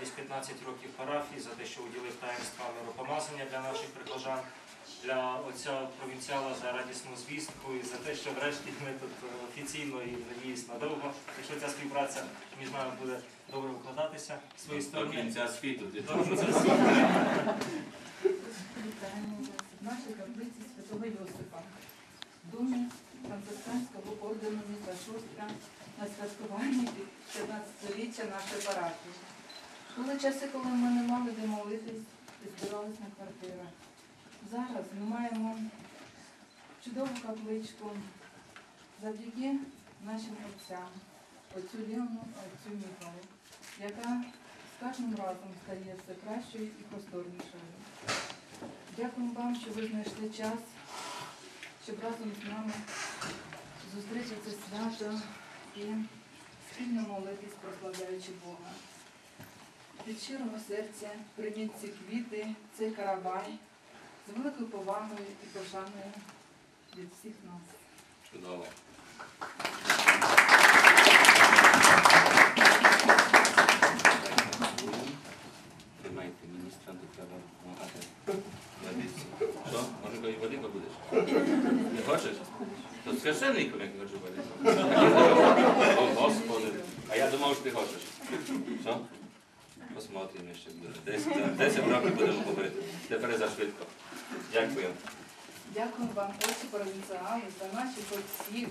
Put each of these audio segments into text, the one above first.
радість 15 років парафії, за те, що уділив таїнства миропомазання для наших прихожан, для отця провінціала за радісну звістку і за те, що врешті ми тут е, офіційно і надіюсь надовго, якщо ця співпраця між нами буде добре викладатися з своєї До кінця світу. До кінця світу. Нашій каплиці Святого Йосипа, домі францисканського ордену міста Шостка на святкуванні 15-річчя нашої парафії. Були часи, коли ми не мали де молитись і збирались на квартирах. Зараз ми маємо чудову капличку завдяки нашим отцям, отцю Леону, отцю Михайлу, яка з кожним разом стає все кращою і просторнішою. Дякуємо вам, що ви знайшли час, щоб разом з нами зустріти це свято і спільно молитись, прославляючи Бога. Від щирого серця прийміть ці квіти, цей каравай з великою повагою і пошаною від всіх нас. Чудово. Тримайте міністра до тебе допомагати. Водиці. Що? Може коли води побудеш? Не хочеш? То священником, як хочу води. О, Господи. А я думав, що ти хочеш. Що? Посмотримо ще буде. Десять, десять років будемо говорити. Тепер за швидко. Дякую. Дякую вам, отці провінціали, за наших отців,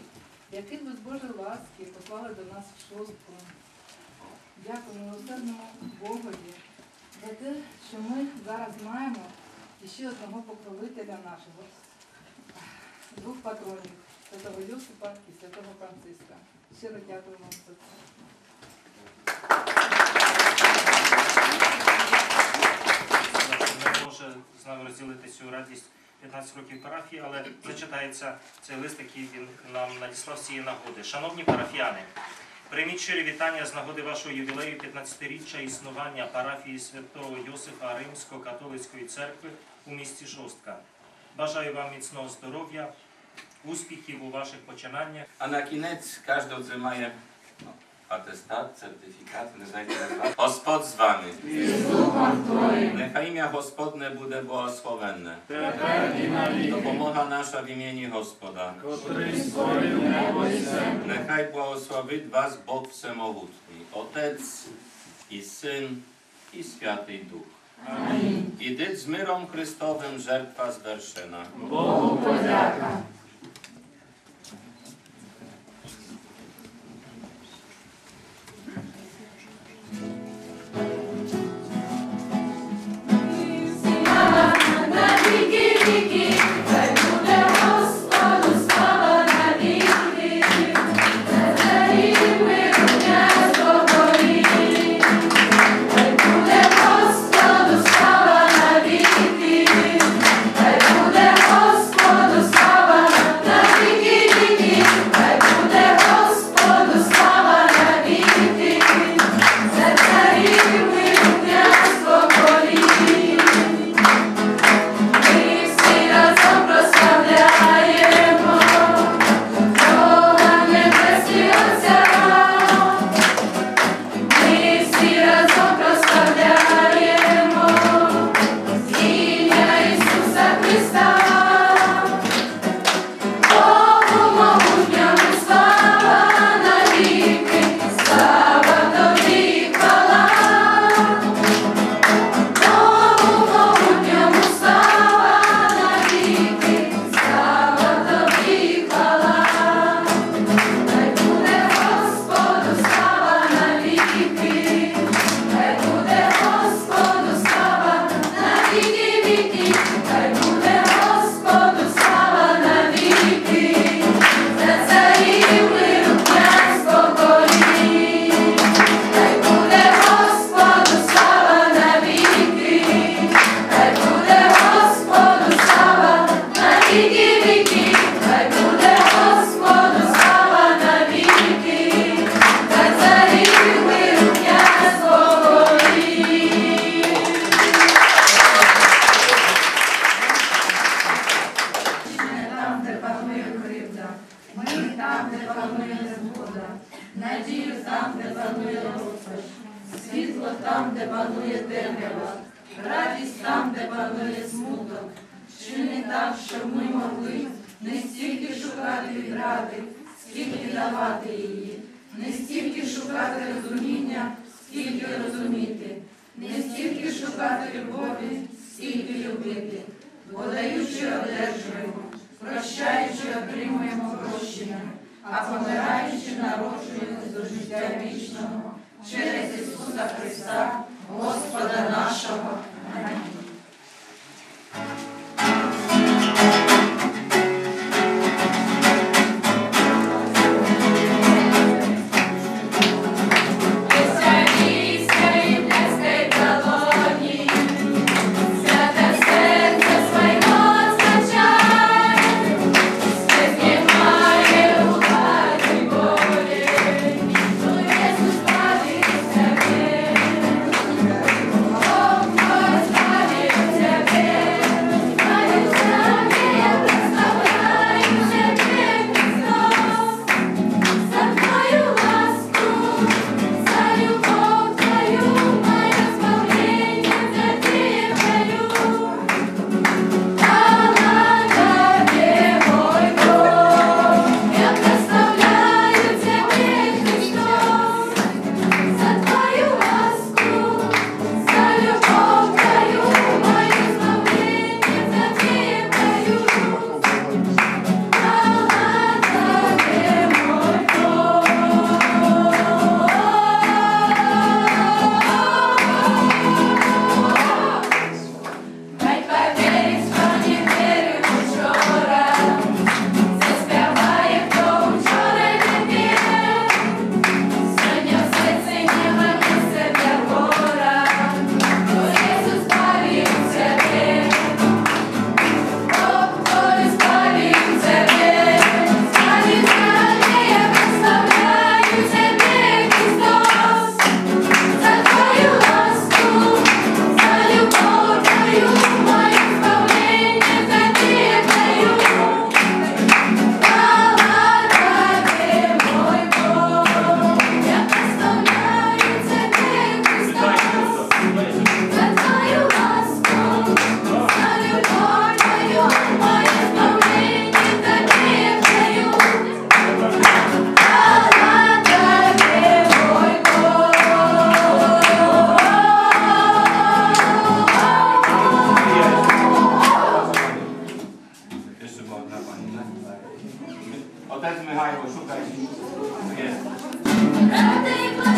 яких ви з Божої ласки послали до нас в шостку. Дякую милосердному Богові за те, що ми зараз маємо ще одного покровителя нашого, двох патронів, святого Йосипа і святого Франциска. Щиро дякую вам за це. не може з нами розділити цю радість 15 років парафії, але зачитається цей лист, який він нам надіслав з цієї нагоди. Шановні парафіяни, прийміть щирі вітання з нагоди вашого ювілею 15-річчя існування парафії святого Йосифа Римсько-католицької церкви у місті Шостка. Бажаю вам міцного здоров'я, успіхів у ваших починаннях. A na koniec każdy otrzymaje no, atestat, certyfikat, nie znajdzie nazwa. Gospod z wami. Niechaj imię Hospodne bude błogosławenne. Dopomoga nasza w imieniu Hospoda. Niechaj błogosławi Was Bóg Wszechmogutny, Otec i Syn i Święty Duch. Amin. I z myrą Chrystowym żertwa zwerszena. Bogu podziaka. де панує темрява, радість там, де панує смуток. Чи не так, щоб ми могли не стільки шукати відради, скільки давати її, не стільки шукати розуміння, скільки розуміти, не стільки шукати любові, скільки любити, бо даючи, одержуємо, прощаючи, отримуємо прощення, а помираючи, народжуємо до життя вічного через Ісуса Христа, Господа нашого. Амінь. Odezmy, Hajku, szukaj. Jest.